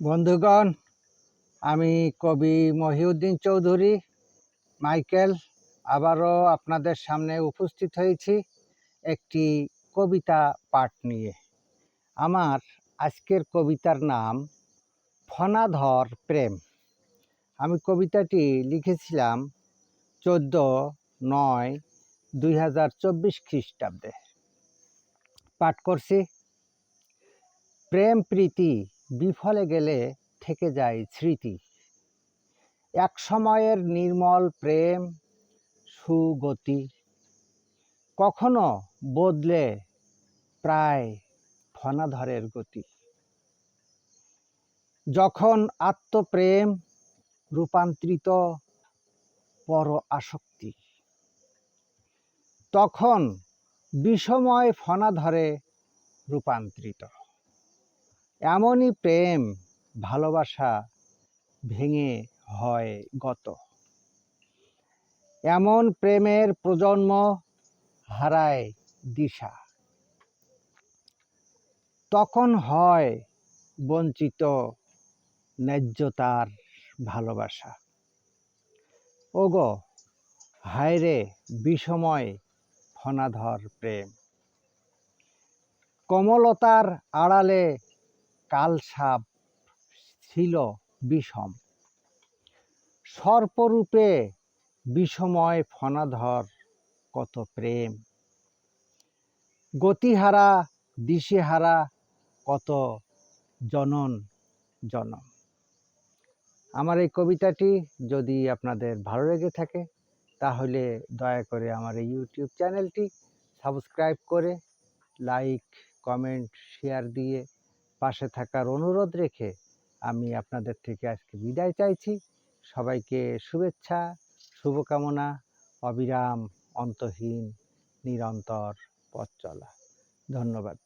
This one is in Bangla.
বন্ধুগণ, আমি কবি মহিউদ্দিন চৌধুরী, মাইকেল, আবারও আপনাদের সামনে উপস্থিত হয়েছি একটি কবিতা পাঠ নিয়ে। আমার আজকের কবিতার নাম, ফনাধর প্রেম। আমি কবিতাটি লিখেছিলাম চোদ্দ নয় দুই হাজার চব্বিশ খ্রিস্টাব্দে। পাঠ করছি, প্রেম প্রীতি বিফলে গেলে থেকে যায় স্মৃতি। এক সময়ের নির্মল প্রেম, সুগতি কখনো বদলে প্রায় ফনাধরের গতি। যখন আত্মপ্রেম রূপান্তরিত পর আসক্তি, তখন বিষময় ফনাধরে রূপান্তরিত। এমনই প্রেম, ভালোবাসা ভেঙে হয় গত। এমন প্রেমের প্রজন্ম হারায় দিশা। তখন হয় বঞ্চিত ন্যায্যতার ভালোবাসা। ওগো, হায়রে বিষময় ফনাধর প্রেম। কমলতার আড়ালে কালসাপ ছিল বিষম। সর্পরূপে বিষময় ফনাধর কত প্রেম। গতিহারা, দিশেহারা কত জনন, জনম। আমার এই কবিতাটি যদি আপনাদের ভালো লেগে থাকে, তাহলে দয়া করে আমার এই ইউটিউব চ্যানেলটি সাবস্ক্রাইব করে, লাইক, কমেন্ট, শেয়ার দিয়ে পাশে থাকার অনুরোধ রেখে আমি আপনাদের থেকে আজকে বিদায় চাইছি। সবাইকে শুভেচ্ছা, শুভকামনা, অবিরাম, অন্তহীন, নিরন্তর পথ চলা। ধন্যবাদ।